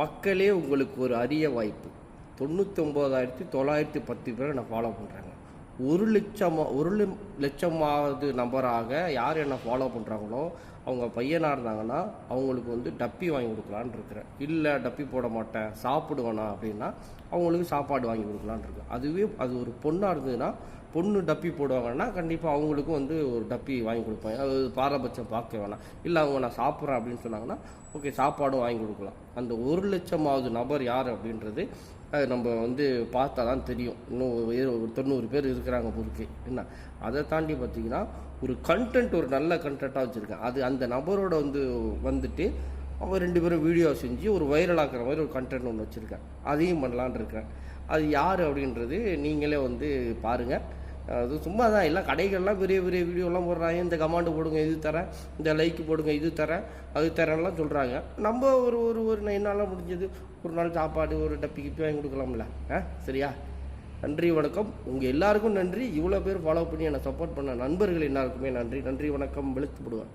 மக்களே உங்களுக்கு ஒரு அரிய வாய்ப்பு. தொண்ணூத்தொம்போதாயிரத்தி தொள்ளாயிரத்தி பத்து பேரை நான் ஃபாலோ பண்ணுறாங்க ஒரு லட்சமா ஒரு லட்சமாவது நபராக யார் என்ன ஃபாலோ பண்ணுறாங்களோ அவங்க பையனாக இருந்தாங்கன்னா அவங்களுக்கு வந்து டப்பி வாங்கி கொடுக்கலான்னு இருக்கிறேன். இல்லை டப்பி போட மாட்டேன் சாப்பிடுவேனா அப்படின்னா அவங்களுக்கு சாப்பாடு வாங்கி கொடுக்கலான்னு இருக்கேன். அதுவே அது ஒரு பொண்ணாக இருந்ததுன்னா பொண்ணு டப்பி போடுவாங்கன்னா கண்டிப்பாக அவங்களுக்கும் வந்து ஒரு டப்பி வாங்கி கொடுப்பாங்க அது பாரபட்சம் பார்க்க வேணாம். இல்லை அவங்க நான் சாப்பிட்றேன் அப்படின்னு சொன்னாங்கன்னா ஓகே சாப்பாடும் வாங்கி கொடுக்கலாம். அந்த ஒரு லட்சமாவது நபர் யார் அப்படின்றது அது நம்ம வந்து பார்த்தா தான் தெரியும். இன்னும் ஒரு ஒரு தொண்ணூறு பேர் இருக்கிறாங்க பொறுக்கு என்ன? அதை தாண்டி பார்த்தீங்கன்னா ஒரு கண்டென்ட் ஒரு நல்ல கண்டென்ட்டாக வச்சுருக்கேன். அது அந்த நபரோட வந்து வந்துட்டு அவன் ரெண்டு பேரும் வீடியோ செஞ்சு ஒரு வைரலாக்குற மாதிரி ஒரு கண்டென்ட் ஒன்று வச்சுருக்கேன். அதையும் பண்ணலான் இருக்கேன் அது யார் அப்படின்றது நீங்களே வந்து பாருங்கள் அது சும்மா தான் எல்லாம் கடைகள்லாம் பெரிய பெரிய வீடியோலாம் போடுறாங்க. இந்த கமாண்டு போடுங்க இது தரேன். இந்த லைக் போடுங்க இது தரேன். அது தரேன்லாம் சொல்கிறாங்க நம்ம ஒரு ஒரு ஒரு என்னால் முடிஞ்சது ஒரு நாள் சாப்பாடு ஒரு டப்பி கிப்பி வாங்கி கொடுக்கலாம்ல. ஆ சரியா? நன்றி வணக்கம். உங்கள் எல்லாருக்கும் நன்றி. இவ்வளோ பேர் ஃபாலோ பண்ணி என்னை சப்போர்ட் பண்ண நண்பர்கள் எல்லாருக்குமே நன்றி. நன்றி வணக்கம். வெளுத்து போடுவேன்.